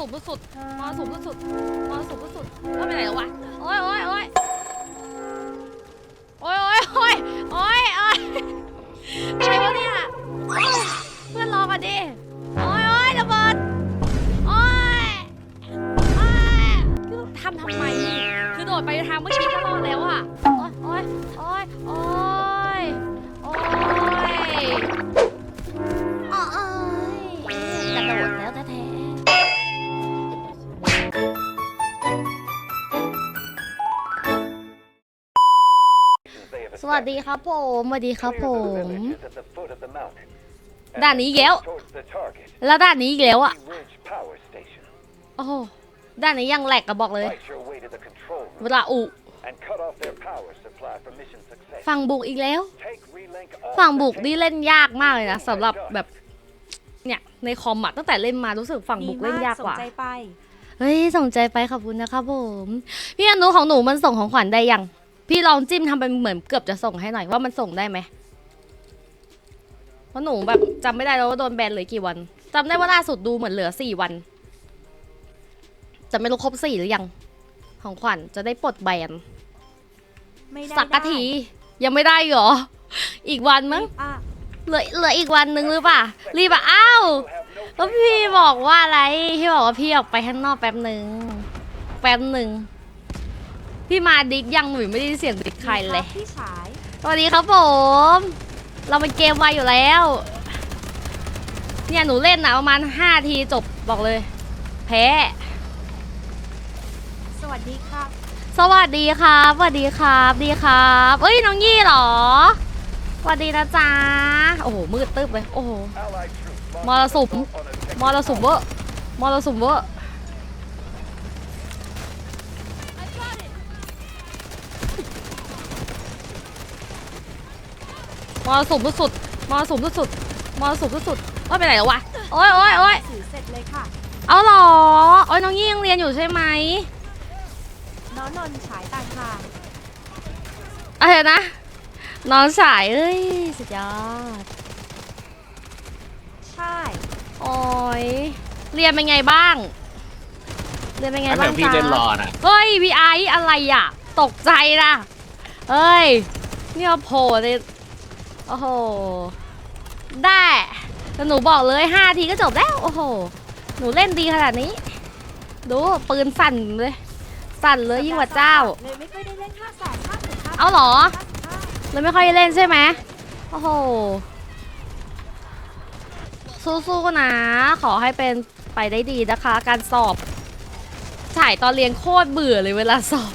สูงสุดๆมอสูงสุดๆมอสูงสุดๆว่าไปไหนแล้ววะโอ๊ยโอ๊ยโอ๊ยโอ๊ยโอ๊ยโอ๊ยโอ๊ยโอ๊ยอะไรวะเนี่ยโอ๊ยเพื่อนรอกันดิ วัสดีครับผมสวัสดีครับผม ด่านนี้อีกแล้วแล้วด่านนี้อีกแล้วอะโอ้โหด่านนี้ยังแหลกกระบอกเลยเวลาอุ ฝั่งบุกอีกแล้ว ฝั่งบุกนี่เล่นยากมากเลยนะสำหรับแบบ เนี่ยในคอมอะตั้งแต่เล่นมารู้สึกฝั่งบุกเล่นยากกว่าสนใจไป เฮ้ยส่งใจไปขอบคุณนะครับผม พี่อนุของหนูมันส่งของขวัญได้ยัง พี่ลองจิ้มทำเป็นเหมือนเกือบจะส่งให้หน่อยว่ามันส่งได้ไหมเพราะหนูแบบจำไม่ได้แล้วว่าโดนแบนเหลือกี่วันจำได้ว่าล่าสุดดูเหมือนเหลือสี่วันจะไม่รู้ครบสี่หรือยัง ของขวัญจะได้ปลดแบนไม่ได้สักกะทียังไม่ได้เหรอ อีกวันมั้งอะเหลือเหลืออีกวันหนึ่งหรือเปล่ารีบอะอ้าวแล้วพี่บอกว่าอะไรพี่บอกว่าพี่ออกไปข้างนอกแป๊บหนึ่งแป๊บหนึ่ง พี่มาดิกยังหนูไม่ได้ยินเสียงดิกใครเลยพี่ฉายสวัสดีครับผม เราเป็นเกมไวอยู่แล้ว เนี่ยหนูเล่นนะประมาณ5ทีจบบอกเลย แพ้ สวัสดีครับ สวัสดีครับ สวัสดีครับ ดีครับ เอ้ยน้องยี่เหรอ สวัสดีนะจ๊ะ โอ้โหมืดตึ๊บเลย โอ้โหมรสุมมรสุมเวอร์มรสุมเวอร์ มรสุมสุดๆมรสุมสุดๆมรสุมสุดๆว่าไปไหนแล้ววะโอ๊ยโอ๊ยโอ๊ยสื่อเสร็จเลยค่ะเอาเหรอโอ๊ยน้องยี่ยังเรียนอยู่ใช่ไหมน้องนนท์ฉายต่างหากอะไรนะน้องสายเอ้ยสุดยอดใช่โอ๊ยเรียนเป็นไงบ้าง เรียนเป็นไงอันบ้านั้งนพี่จ๊ะเล่นรอน่ะเฮ้ยพี่ไอซ์อะไรอะ ตกใจนะเฮ้ยเนี่ยโผล่เลย โอ้โห ได้แต่หนูบอกเลยห้าทีก็จบแล้ว โอ้โห หนูเล่นดีขนาดนี้ ดูปืนสั่นเลย สั่นเลยยิ่งกว่าเจ้า เลยไม่ค่อยได้เล่นห้าแสนห้าสิบห้าเอาเหรอห้าสิบห้าเลยไม่ค่อยได้เล่นใช่ไหมโอ้โห สู้ๆนะ ขอให้เป็นไปได้ดีนะคะ การสอบถ่ายตอนเรียนโคตรเบื่อเลยเวลาสอบ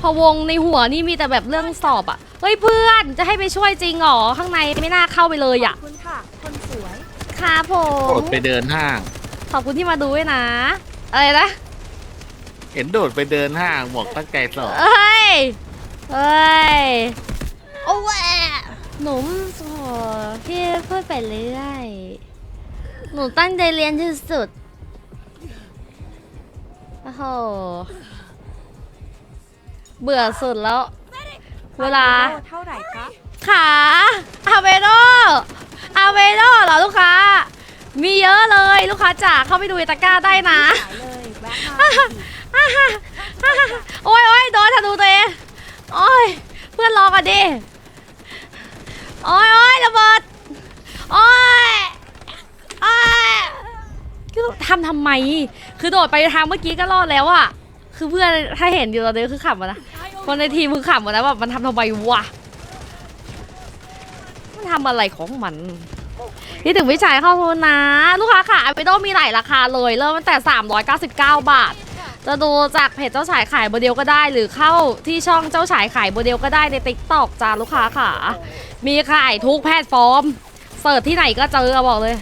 พอวงในหัวนี่มีแต่แบบเรื่องสอบอะเฮ้ยเพื่อนจะให้ไปช่วยจริงเหรอข้างในไม่น่าเข้าไปเลยขอะอบคุณค่ะ คนสวยครับผโดมดไปเดินห้าง ขอบคุณที่มาดูด้วยนะ อะไรนะ เห็นโดดไปเดินห้างบอกตั้งใจสอบเอ้ย เอ้ย โอ้แหวะหนูสอพี่พูดไปเรื่อยหนูตั้งใจเรียนที่สุด โอ้โห เบื่อสุดแล้ว เวลาโเท่าไหร่ครับขาอาเวโดอาเวโดเหรอลูกค้า มีเยอะเลยลูกค้าจ๋าเข้าไปดูในตะกร้าได้นะ ขายเลยแวะมาอีกโอ้ยโอ้ยโดนธนูตัวเองโอ้ยเพื่อนรอกันดิโอ้ยโอ้ยระเบิดโอ้ยโอ้ยคือทำทำไม คือโดดไปทางเมื่อกี้ก็รอดแล้วอะ คือเพื่อนถ้าเห็นอยู่ตอนนี้คือขำอะนะคนในทีมคือขำอะนะแบบมันทำทำไมวะมันทำอะไรของมันพี่ถึงวิจัยข้อมูลนะ ลูกค้าค่ะไปโดมีหลายราคาเลย เริ่มตั้งแต่ 399 บาท จะดูจากเพจเจ้าฉายขายโมเดลก็ได้ หรือเข้าที่ช่องเจ้าฉายขายโมเดลก็ได้ในติ๊กต็อกจ้าลูกค้าค่ะ มีขายทุกแพลตฟอร์ม เสิร์ชที่ไหนก็เจอบอกเลย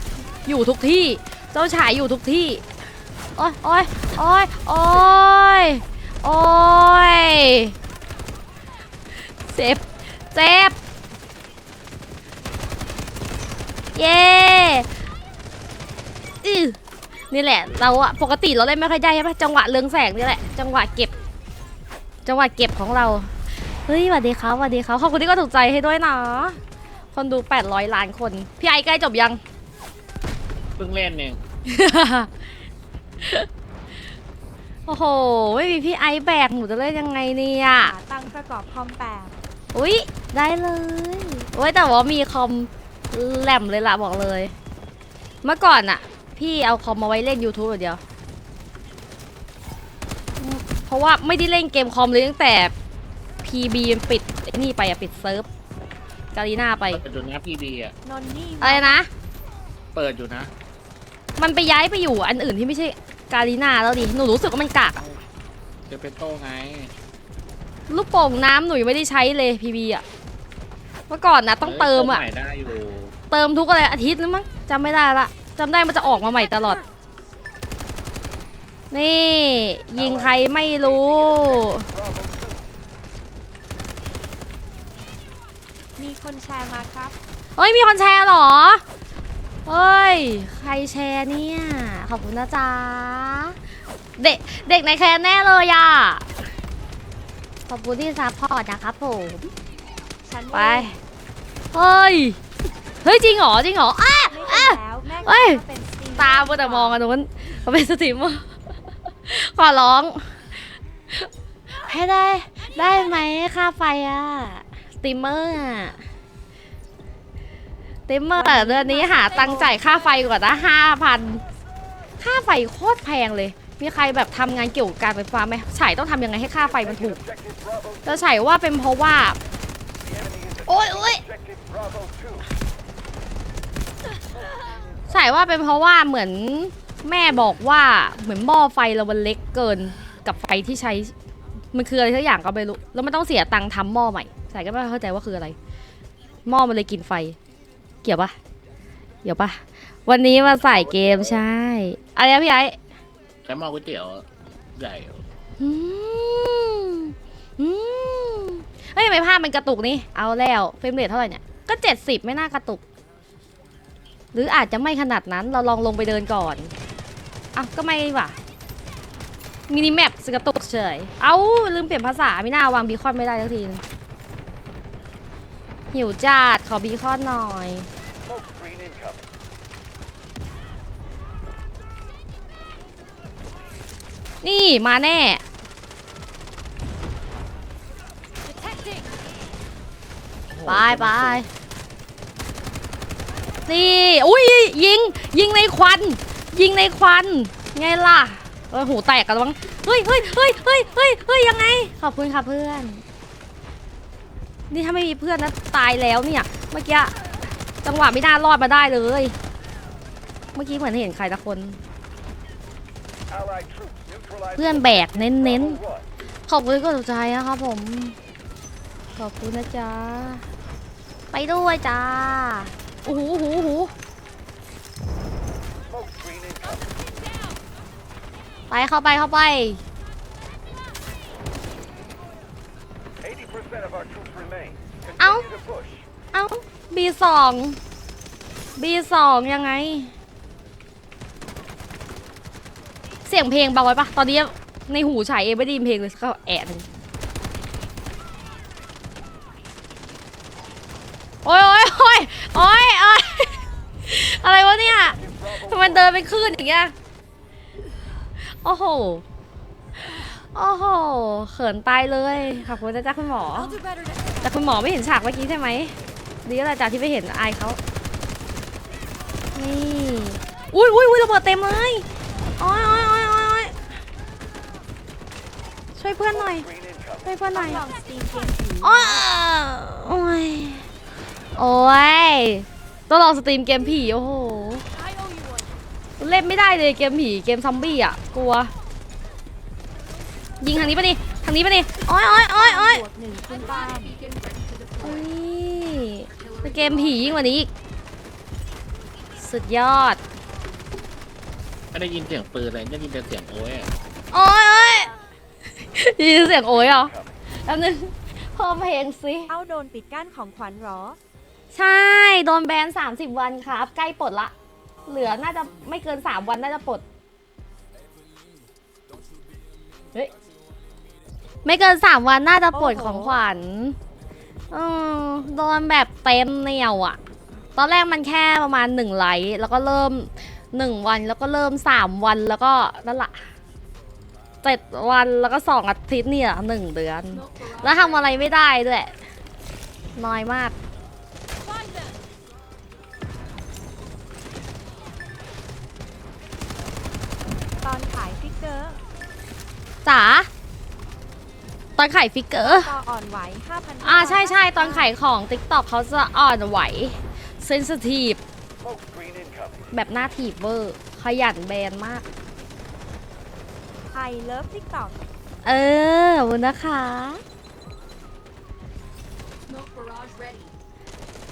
อยู่ทุกที่ เจ้าฉายอยู่ทุกที่ โอ้ยโอ้ยโอ้ยโอ้ยโอ้ยเจ็บเจ็บเย้อือนี่แหละ เราอะปกติเราเล่นไม่ค่อยได้ใช่ปะจังหวะเรืองแสงนี่แหละ จังหวะเก็บ จังหวะเก็บของเรา เฮ้ยสวัสดีครับสวัสดีครับขอบคุณที่ก็ถูกใจให้ด้วยนะคนดู 800 ล้านคน พี่ไอใกล้จบยัง เพิ่งเล่นเอง โอ้โห ไม่มีพี่ไอซ์แบกหนูจะเล่นยังไงเนี่ยหาตังค์ประกอบคอมแปดอุ๊ยได้เลยโอ้ยแต่ว่ามีคอมแหลมเลยล่ะบอกเลย เมื่อก่อนอะพี่เอาคอมมาไว้เล่น YouTube อย่างเดียวอืมเพราะว่าไม่ได้เล่นเกมคอมเลยตั้งแต่ PB มันปิดไอ้นี่ไปอะปิดเซิร์ฟกาลีนาไป เปิดอยู่นะพีบีอะ นนนี่อะไรนะ เปิดอยู่นะ มันไปย้ายไปอยู่อันอื่นที่ไม่ใช่กาลีนาแล้วดิ หนูรู้สึกว่ามันกากอะเจะเป็นโต้ไง ลูกโป่งน้ำหนูยังไม่ได้ใช้เลย PB อะเมื่อก่อนนะต้องเติมอะใหม่ได้อยู่เติมทุกอะไรอาทิตย์นึงมั้งจำไม่ได้ละจำได้มันจะออกมาใหม่ตลอด นี่ ยิงใครไม่รู้ มีคนแชร์มาครับ เฮ้ยมีคนแชร์เหรอ เฮ้ย ใครแชร์เนี่ย ขอบคุณนะจ๊ะ เด็ก เด็กในแคนแน่เลยอะ ขอบคุณที่ซัพพอร์ตนะครับผม ฉันไป เฮ้ย เฮ้ย จริงเหรอ จริงเหรออะไม่อะเป็นแล้วแม่เอ้ยก็เป็นสตรีมตาเมื่อแต่มองกันนู้นเขาเป็นสตรีมเมอร์ขอร้อง ให้ได้ ได้ไหมค่าไฟอะ สตรีมเมอร์อะส ตรีมเมอร์เดือนนี้หาตังค์จ่ายค่าไฟก่อนนะห้าพันค่าไฟโคตรแพงเลย มีใครแบบทำงานเกี่ยวกับการไฟฟ้าไหมฉายต้องทำยังไงให้ค่าไฟมันถูกจะฉายว่าเป็นเพราะว่า โอ๊ยโอ๊ยใช่ว่าเป็นเพราะว่าเหมือนแม่บอกว่าเหมือนหม้อไฟเรามันเล็กเกินกับไฟที่ใช้ มันคืออะไรสักอย่างก็ไม่รู้แล้วมันต้องเสียตังค์ทำหม้อใหม่ใส่ก็ไม่เข้าใจว่าคืออะไรหม้อมันเลยกินไฟ เกี่ยวปะเกี่ยวปะวันนี้มาใส่เกมใช่ อะไรนะพี่ไอ้แค่หม้อก๋วยเตี๋ยวใหญ่อืมอืมเฮ้ยทำไมภาพมันกระตุกนี่ เอาแล้วเฟรมเรทเท่าไหร่เนี่ย ก็เจ็ดสิบไม่น่ากระตุก หรืออาจจะไม่ขนาดนั้น เราลองลงไปเดินก่อนอะก็ไม่ว่ะ มินิแมปสกระตุกเฉย เอ้าลืมเปลี่ยนภาษาไม่น่าวางบีคอนไม่ได้สักทีนึงหิวจัดขอบีคอนหน่อย นี่มาแน่ ไปไปนี่ อุ้ยยิง ยิงในควัน ยิงในควัน ไงล่ะเออหูแตกกันบ้างเฮ้ยเฮ้ยเฮ้ยเฮ้ยเฮ้ยเฮ้ยยังไง ขอบคุณค่ะเพื่อน นี่ถ้าไม่มีเพื่อนนะตายแล้วเนี่ย เมื่อกี้จังหวะไม่น่ารอดมาได้เลย เมื่อกี้เหมือนเห็นใครละคน เพื่อนแบกเน้นๆ ขอบคุณก็ถูกใจนะครับผม ขอบคุณนะจ๊ะ ไปด้วยจ้าโอ้โหโอ้โหโอ้โหไปเข้าไปเข้าไป เอ้าเอ้า B สอง B สองยังไง เสียงเพลงเบาไว้ปะตอนนี้ในหูฉายเองไม่ได้ยินเพลงเลยก็แอะหนึ่งโอ้ยโอ้ยโอ้ยโอ้ยโอ้ยอะไรวะเนี่ยทำไมเดินไปขึ้นอย่างเงี้ยโอ้โหโอ้โหเขินตายเลยขอบคุณจ๊ะคุณหมอแต่คุณหมอไม่เห็นฉากเมื่อกี้ใช่ไหมดีแล้วล่ะจากที่ไม่เห็นอายเขานี่อุ้ยอุ้ยอุ้ยระเบิดเต็มเลย ช่วยเพื่อนหน่อย ช่วยเพื่อนหน่อยลองสตรีมเกมผีโอ้ยโอ้ยโอ้ยต้องลองสตรีมเกมผีโอ้โหเล่นไม่ได้เลยเกมผีเกมซอมบี้อะกลัว ยิงทางนี้ปะดิทางนี้ปะดิโอ้ยโอ้ยโอ้ยโอ้ยบวกหนึ่งคุณป้ามอุ้ยเป็นเกมผียิ่งกว่านี้อีกสุดยอด ไม่ได้ยินเสียงปืนเลยได้ยินแต่เสียงโอ้ยอะโอ้ยโอ้ยได้ ยินเสียงโอ้ยเหรอแป๊บนึงเพิ่มเพลงสิ เอาโดนปิดกั้นของขวัญเหรอ ใช่ โดนแบน 30 วันครับ ใกล้ปลดละ เหลือน่าจะไม่เกิน 3 วันน่าจะปลด เฮ้ย ไม่เกิน 3 วันน่าจะปลดโอ้โห ของขวัญเออโดนแบบเต็มเหนียวอะตอนแรกมันแค่ประมาณ 1 ไลค์แล้วก็เริ่มหนึ่งวันแล้วก็เริ่มสามวันแล้วก็นั่นแหละ เจ็ดวันแล้วก็สองอาทิตย์เนี่ยหนึ่งเดือน แล้วทำอะไรไม่ได้ด้วยน้อยมาก ตอนขายฟิกเกอร์จ๋าตอนขายฟิกเกอร์ต่ออ่อนไหว5,000อ่าใช่ใช่ตอนขายของ TikTok เขาจะอ่อนไหวเซน i ทีฟแบบหน้าถีบเวอร์ ขยันแบนมาก ไอเลิฟทิกตอกเออขอบคุณนะคะ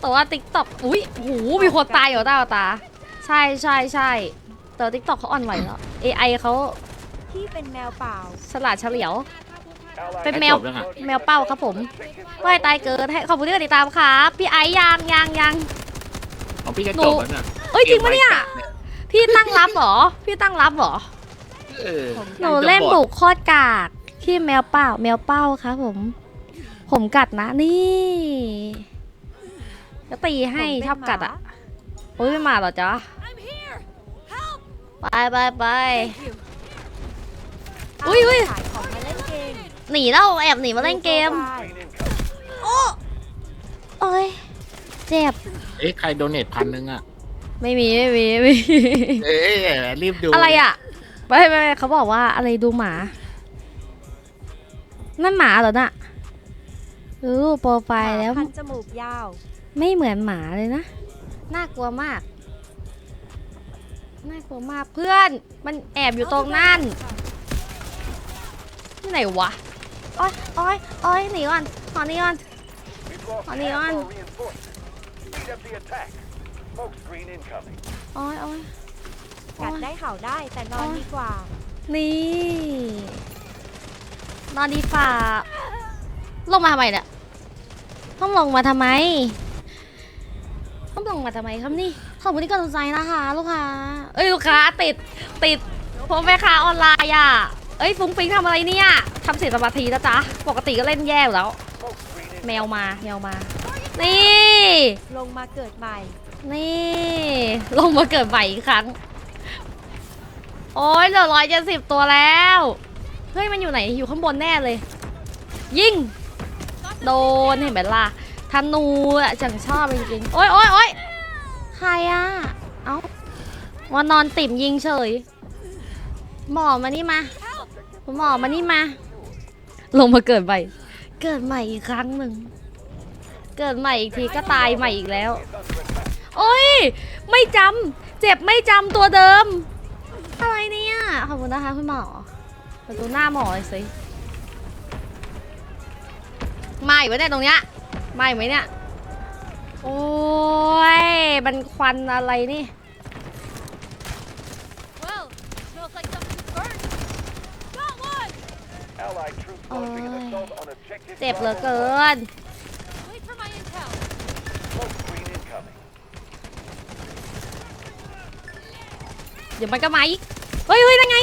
แต่ว่า TikTok อุ้ยหูมีคนตายอยู่ตาตา ใช่ใช่ใช่แต่ว่า TikTok เขาอ่อนไหวแล้ว AI เขาที่เป็นแมวเปล่าฉลาดเฉลียว เป็นใกล้แมวจบยังอะแมวเป้าครับผมว่ายตายเกิดให้ขอบคุณที่ติดตามครับ พี่ไอซ์ยังยังยังของพี่จะหนูจบแล้วเนี่ยเอ้ยจริงปะเนี่ย พี่ตั้งรับเหรอ พี่ตั้งรับเหรอ เออหนูเล่นบุกโคตรกากพี่แมวเป้าแมวเป้าครับผม ผมกัดนะนี่ก็ตีให้ผมเป็นชอบกัดอะหมาโอ้ยไม่มาเหรอจ๊ะไปไปไปอุ๊ยอุ๊ยขายของมาเล่นเกมหนีแล้วแอบหนีมาเล่นเกมโปรไฟล์โอ้ยเจ็บเอ๊ะใครโดเนทพันหนึ่งอะไม่มีไม่มีไม่มีเอ้ยรีบดูอะไรอะ ไม่ไม่ไม่เขาบอกว่าอะไรดูหมา นั่นหมาเหรอน่ะดูโปรไฟล์แล้ว พันจมูกยาว ไม่เหมือนหมาเลยนะ น่ากลัวมาก น่ากลัวมากเพื่อน มันแอบอยู่ตรงนั่นที่ไหนวะ โอ้ยโอ้ยโอ้ยหนีก่อนขอหนีก่อนขอหนีก่อนโอ้ยโอ้ย กัดได้เห่าได้แต่นอนดีกว่า นี่ นอนดีฝ่า ลงมาทำไมเนี่ยต้องลงมาทำไม ต้องลงมาทำไมครับนี่ขอบคุณที่กำลังใจนะคะลูกค้า เอ้ยลูกค้าติดติดเพราะแม่ค้าออนไลน์อะ เอ้ยฟุ้งฟิ้งทำอะไรเนี่ยทำเสียสมาธินะจ๊ะ ปกติก็เล่นแย่อยู่แล้ว แมวมาแมวมา นี่ ลงมาเกิดใหม่ นี่ ลงมาเกิดใหม่อีกครั้ง โอ้ยเหลือร้อยเจ็ดสิบตัวแล้ว เฮ้ย มันอยู่ไหน อยู่ข้างบนแน่เลย ยิง โดนเห็นไหมล่ะธนูอะจังชอบจริงๆโอ้ยโอ้ยโอ้ยใครอะเอ้าว่านอนติ่มยิงเฉย หมอมานี่มาคุณหมอมานี่มา ลงมาเกิดใหม่ เกิดใหม่อีกครั้งหนึ่ง เกิดใหม่อีกทีก็ตายใหม่อีกแล้ว โอ้ย ไม่จำ เจ็บไม่จำตัวเดิม ขอบคุณนะคะคุณหมอไปดูหน้าหมอเลยสิมาอีกไหมเนี่ยตรงเนี้ยมาอีกไหมเนี่ย โอ้ยมันควันอะไรนี่ Well, smells like something's burned. Got one! Allied troops Ôi. launching an assault on objective เจ็บเหลือ Bravo เกิน Wait for my intel. Smoke screen incoming. เดี๋ยวมันก็มาอีก เฮ้ยเฮ้ยนั่นไง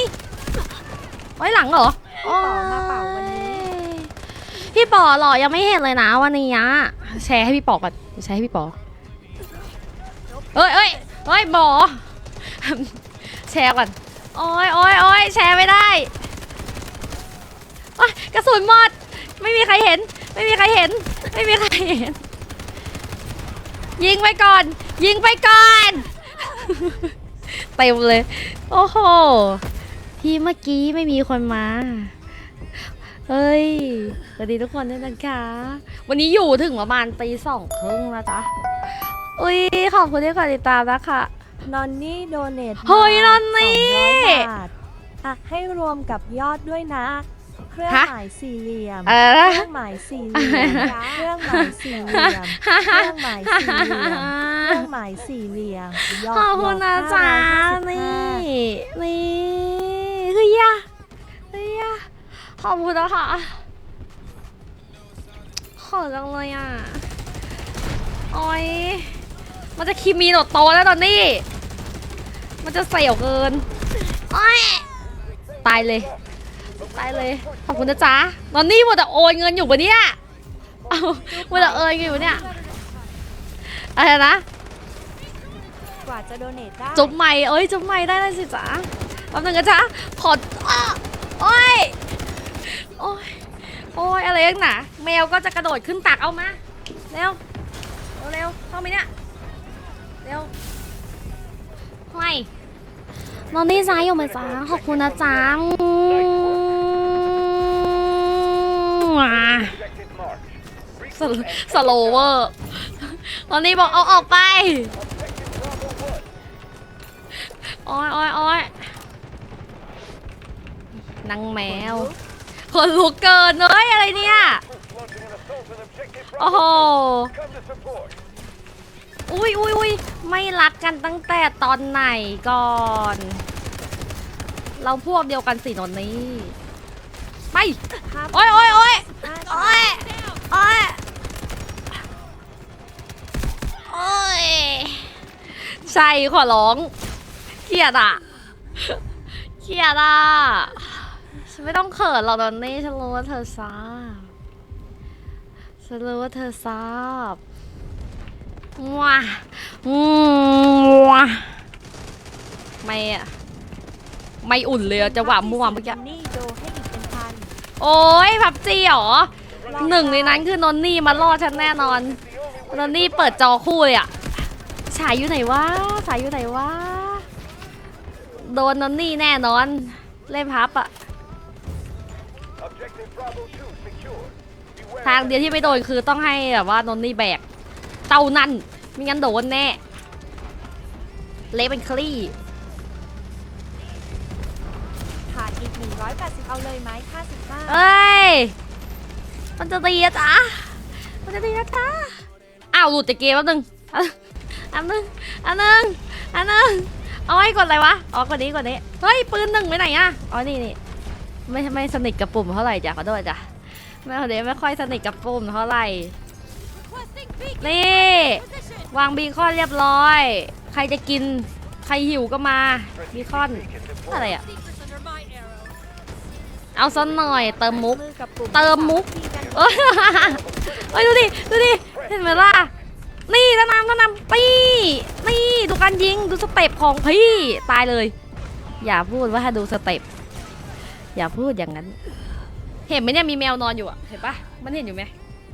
ไว้หลังเหรอพี่ป๋อมาเปล่าวันนี้ พี่ป๋อเหรอยังไม่เห็นเลยนะวันนี้อะแชร์ให้พี่ป๋อก่อนแชร์ให้พี่ป๋อเอ้ยเอ้ยเอ้ยหมอแชร์ก่อนโอ้ยโอ้ยโอ้ยแชร์ไม่ได้โอ๊ยกระสุนหมด ไม่มีใครเห็น ไม่มีใครเห็น ไม่มีใครเห็น ยิงไปก่อน ยิงไปก่อน เต็มเลย โอ้โห ที่เมื่อกี้ไม่มีคนมาเฮ้ย สวัสดีทุกคนด้วยนะคะ วันนี้อยู่ถึงประมาณตีสองครึ่งแล้วจ้ะอุ้ยขอบคุณที่กดติดตามนะคะนอนนี่โดเนทเฮ้ยนอนนี่บาทอะให้รวมกับยอดด้วยนะ เครื่องฮะหมายสี่เหลี่ยม เออ เครื่องหมายสี่เหลี่ยม เครื่องหมายสี่เหลี่ยม เครื่องหมายสี่เหลี่ยม เครื่องหมายสี่เหลี่ยมยอดขอบคุณนะจ๊ะ555นี่ นี่เฮ้ยอะเฮ้ยอะขอบคุณนะคะขอจังเลยอะโอ้ยมันจะคีมีโนโตแล้วตอนนี้ มันจะเสียวเกินโอ้ยตายเลย ตายเลย ขอบคุณนะจ๊ะตอนนี้หมดแต่โอนเงินอยู่ปะเนี่ยเอาหมดแต่เอินเงินอยู่ปะเนี่ย อะไรนะกกว่าจะโดเนทได้จุ๊บใหม่เอ้ยจุ๊บใหม่ได้เลยสิจ๊ะแป๊บนึงนะจ๊ะ ขออ้าโอ้ย โอ้ย โอ้ยอะไรนักหนาแมวก็จะกระโดดขึ้นตักเอามา เร็ว เร็วเร็วเข้าไหมเนี่ย เร็วห้วยนอนนี่ซ้ายอยู่ไหมจ๊ะขอบคุณนะจ๊ะ ว้าสโลสโลเวอร์ตอนนี้บอกเอาออกไป Objective Bravo 1. โอ้ยโอ้ยโอ้ยนางแมวคนลุกเกินเอ้ยอะไรเนี่ย โอ้โห อุ้ยอุ้ยอุ้ยไม่รักกันตั้งแต่ตอนไหนก่อน เราพวกเดียวกันสินนนี่ ไป โอ้ยโอ้ยโอ้ยโอ้ยโอ้ยโอ้ยใช่ขอร้องเกลียดอะเกลียดอะฉันไม่ต้องเขินหรอกนนนี่ฉันรู้ว่าเธอทราบฉันรู้ว่าเธอทราบว้าว้าไม่อะไม่อุ่นเลยอะจังหวะมั่วเมื่อกี้ โอ้ยพับจีเหรอหนึ่งในนั้นคือนนนี่มาล่อฉันแน่นอนนนนี่เปิดจอคู่เลยอะฉายอยู่ไหนวะฉายอยู่ไหนวะโดนนนนี่แน่นอน เล่นพับอะทางเดียวที่ไม่โดนคือต้องให้แบบว่านนนี่แบกเต้านั่นไม่งั้นโดนแน่ เละเป็นคลี่ 180 เอาเลยไหม55เอ้ย มันจะตีอะจ๊ะ มันจะตีนะจ๊ะ อ้าวหลุดจากเกมแป๊บนึงอันนึง อันนึง อันนึงเอาให้กดอะไรวะ อ๋อกดนี้กดนี้ เฮ้ย ปืนหนึ่งไปไหนอะอ๋อ นี่นี่ไม่ไม่สนิทกับปุ่มเท่าไหร่จ้ะขอโทษจ้ะไม่เดี๋ยวไม่ค่อยสนิทกับปุ่มเท่าไหร่ นี่ วางบีคอนเรียบร้อย ใครจะกิน ใครหิวก็มา บีคอน อะไรอะ เอาซะหน่อยเติมมุกมือกับปุ่มเติมมุกที่กันเอ้ยเอ้ยดูดิดูดิเห็นไหมล่ะนี่ตะนำตะนำปีนี่ดูการยิงดูสเต็ปของพี่ตายเลย อย่าพูดว่าให้ดูสเต็ปอย่าพูดอย่างนั้น เห็นไหมเนี่ยมีแมวนอนอยู่อะเห็นปะมันเห็นอยู่ไหม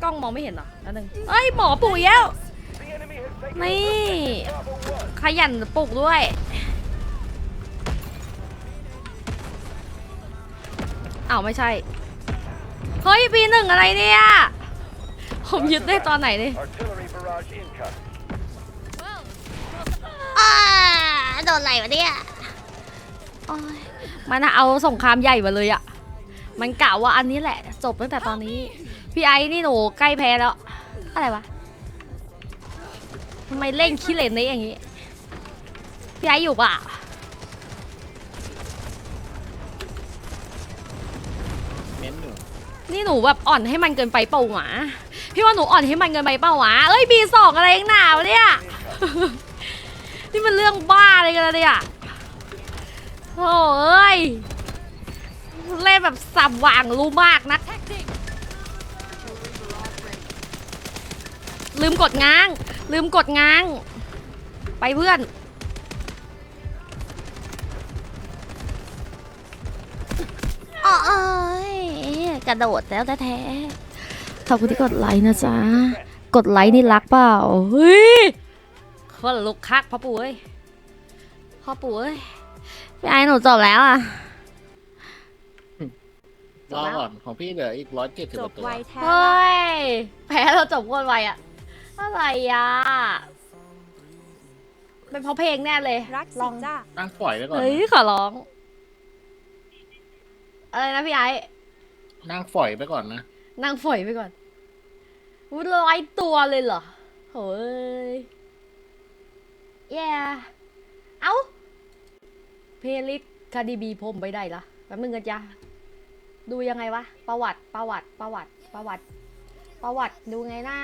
กล้องมองไม่เห็นเหรอแล้วนึงเอ้ยหมอปลุกอีกแล้ว The enemy has taken นี่ Bravo 1. ขยันปลุกด้วย อ้าวไม่ใช่ เฮ้ยปีหนึ่งอะไรเนี่ย ผมยึดได้ตอนไหนเนี่ย Artillery barrage incoming. Well, อ่าโดนอะไรวะเนี่ยโอ้ยมันเอาสงครามใหญ่มาเลยอะมันกะว่าอันนี้แหละ จบตั้งแต่ตอนนี้ พี่ไอ้นี่หนูใกล้แพ้แล้ว อะไรวะทำไมเล่นขี้เหร่นี้อย่างนี้ พี่ไอ้อยู่ปะ นี่หนูแบบอ่อนให้มันเกินไปเปล่าหวะพี่ว่าหนูอ่อนให้มันเกินไปเปล่าหวะเอ้ยบีสองอะไรยังหนาวเนี่ย นี่มันเรื่องบ้าอะไรกันแล้วเนี่ยโอ้เอ้ยเล่นแบบสับหว่างรู้มากนะลืมกดง้าง ลืมกดง้าง ไปเพื่อน กระโดดแล้วแท้ๆขอบคุณที่กดไลค์นะจ๊ะ กดไลค์นี่รักเปล่า เฮ้ยคนลุกคักพ่อปู่เอ้ยพ่อปู่เอ้ยพี่ไอ้หนูจบแล้วอะ รอก่อนของพี่เหลืออีกร้อยเจ็ดสิบจกบว่าตัวไวแท้เฮ้ย แพ้เราจบคนไวอะอะไรอะ เป็นเพราะเพลงแน่เลย รักลสิอง จ้า ตั้งปล่อยไว้ก่อนเฮ้ยนะขอร้อง อะไรนะพี่ไอ้ นั่งปล่อยไปก่อนนะ นั่งฝอยไปก่อนวุ้นร้อยตัวเลยเหรอโหยแย่เอ้า เพลิสคาดีบีผมไปได้ละแป๊บนึงกันจ้ะดูยังไงวะ ประวัติ ประวัติ ประวัติ ประวัติ ประวัติ ดูไงนะ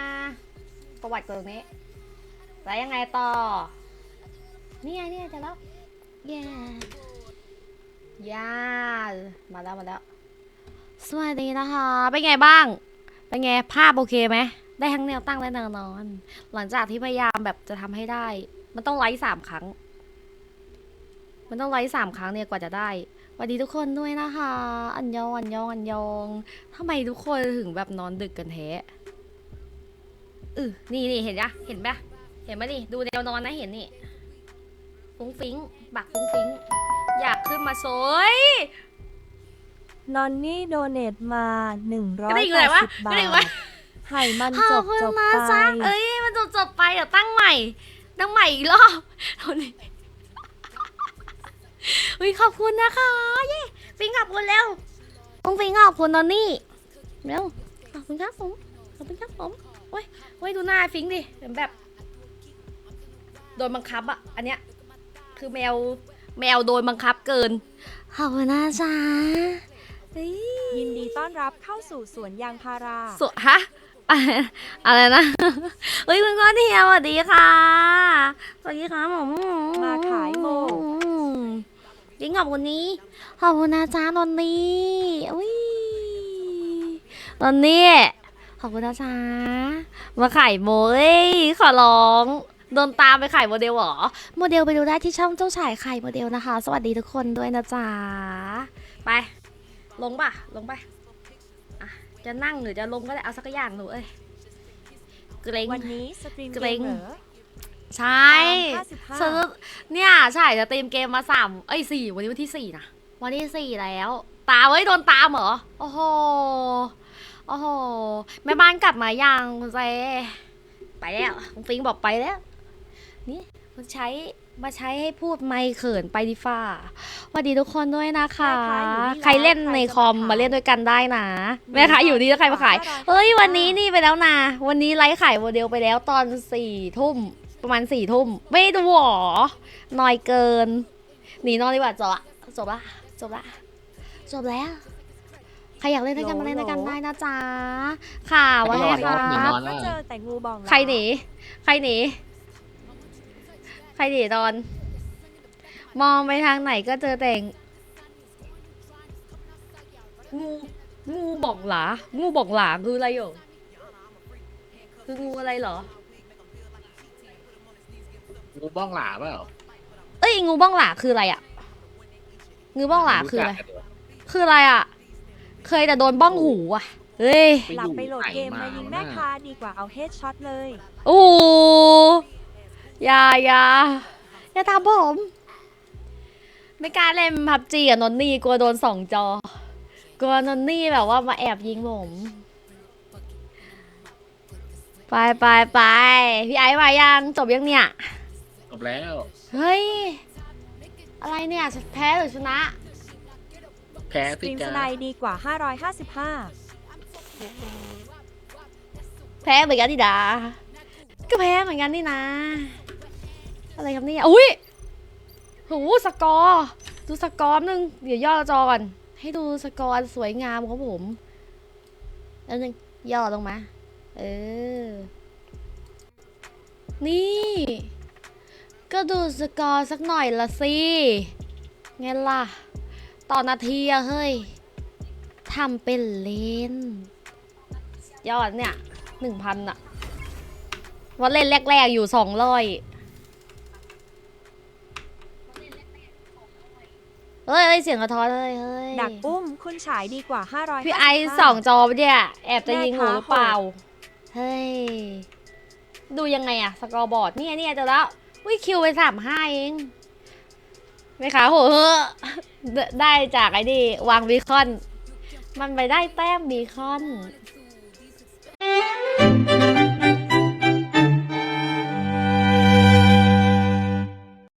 ประวัติตรงนี้ แล้วยังไงต่อ นี่ไงนี่ไงจะแล้วแย่ย่ามาแล้ว มาแล้ว สวัสดีนะคะ เป็นไงบ้าง เป็นไงภาพโอเคไหม ได้ทั้งแนวตั้งและแนวนอน หลังจากที่พยายามแบบจะทำให้ได้ มันต้องไลฟ์สามครั้ง มันต้องไลฟ์สามครั้งเนี่ยกว่าจะได้สวัสดีทุกคนด้วยนะคะ อันยองอันยองอันยองทำไมทุกคนถึงแบบนอนดึกกันแท้เออนี่นี่เห็นปะเห็นปะเห็นปะนี่ ดูแนวนอนนะเห็นนี่ ฟุ้งฟิ้งบักฟุ้งฟิ้ง อยากขึ้นมาโซย นอนนี่โดเนทมาก็ได้อยู่ไหนวะ180บาก็ได้อยู่วะทให้มันขจอบบคุณจบนะไปจ๊ะเอ้ยมันจบจบไปเดี๋ยวตั้งใหม่ ตั้งใหม่อีกรอบเท่านี้อุ้ยขอบคุณนะคะเย้ฟิงขอบคุณเร็วต้องฟิงขอบคุณนอนนี่เร็วขอบคุณครับผมขอบคุณครับผมโอ้ยโอ้ยดูหน้าฟิงดิเป็นแบบโดนบังคับอะอันเนี้ยคือแมวแมวโดนบังคับเกินขอบคุณนะจ๊ะเฮ้ ยยินดีต้อนรับเข้าสู่สวนยางพารา สุฮะอะไรอะไรนะ เฮ้ยคุณก้อนเทียสวัสดีค่ะ สวัสดีค่ะผมมาขายโมยิ่งขอบคุณนี้ ขอบคุณนะจ๊ะนนนี่อุ้ยนนนี่ ขอบคุณนะจ๊ะมาขายโมเอ้ยขอร้องโดนตามไปขายโมเดลเหรอ โมเดลไปดูได้ที่ช่องเจ้าชายไข่โมเดลนะคะ สวัสดีทุกคนด้วยนะจ๊ะ ไป ลงป่ะ ลงไปอะจะนั่งหรือจะลงก็ได้ เอาสักอย่างหนูเอ้ย เกรงวันนี้สตรีมเกเกรมงเหรอ ใช่ตาม55ซื้อเนี่ย ใช่จะเตรียมเกมมาสามเอ้ยสี่วันนี้วันที่สี่นะ วันที่สี่แล้ว ตามเอ้ยโดนตามเหรอ โอ้โห โอ้โห แม่บ้านกลับมายังคุณเจไปแล้วคุณฟิงบอกไปแล้ว นี่มาใช้ มาใช้ให้พูดไม่เขินไปดิฟ้าสวัสดีทุกคนด้วยนะคะแม่ค้าอยู่นี่ใครเล่นในคอมใครจะมาขายมาเล่นด้วยกันได้นะแม่ค้าอยู่นี่แล้วใครมาขาย เฮ้ยวันนี้นี่ไปแล้วนะวันนี้ไลฟ์ขายโมเดลไปแล้วตอนสี่ทุ่มประมาณสี่ทุ่มไม่ดูหรอน้อยเกิน หนีนอนดีกว่าจบละจบละจบละจบแล้วใครอยากเล่นด้วยกันมาเล่นด้วยกันได้นะจ๊ะค่ะว่าไงคหนีรันบอนก็เจอแต่งูบองหลาใครหนีใครหนี ใครหนีตอน มองไปทางไหนก็เจอแต่งงูงูบ่องหลา งูบ่องหลาคืออะไรอยู่คืองูอะไรเหรอ งูบ้องหลาเปล่าเอ้ยงูบ้องหลาคืออะไรอะงูบ้องหลาคืออะไรคืออะไรอะเคยแต่โดนบ้องหูอะเฮ้ย หลับไปโหลดเกมมายิงแม่ค้าดีกว่าเอาเฮดช็อตเลย โอ้โห อย่าอย่าอย่าตามผม ไม่กล้าเล่นพับจีกับนนนี่กลัวโดนสองจอ กลัวนนนี่แบบว่ามาแอบยิงผม ไปไปไปพี่ไอ้มายังจบยังเนี่ย จบแล้ว เฮ้ย อะไรเนี่ยแพ้หรือชนะ แพ้สตสิรีมสจ้าไนด์ดีกว่า 555 แพ้เหมือนกันดิดา ก็แพ้เหมือนกันนี่นะ อะไรครับเนี่ยอุ้ยโหสกอร์ดูสกอร์นึงเดี๋ยวย่อจอก่อนให้ดูสกอร์สวยงามของผมแล้วนึงย่อลงมา เออ นี่ ก็ดูสกอร์สักหน่อยละสิไงล่ะ ต่อนาทีอะเฮ้ยทำเป็นเล่น ยอดเนี่ยหนึ่งพันอะว่าเล่นแรก ๆ อยู่สองร้อย เฮ้ยเฮ้ยเสียงกระท้อนเฮ้ยเฮ้ยดักอุ้มคุณฉายดีกว่า555พี่ไอซ์สองจอปะเนี่ย แอบจะยิงหนูหรือเปล่า เฮ้ย ดูยังไงอะสกอร์บอร์ดเนี่ยเนี่ยเจอแล้ววิคิวไปสามห้าเองไม่ขาโหเฮ้อได้ได้จากไอ้นี่วางบีคอน มันไปได้แต้มบีคอน Soon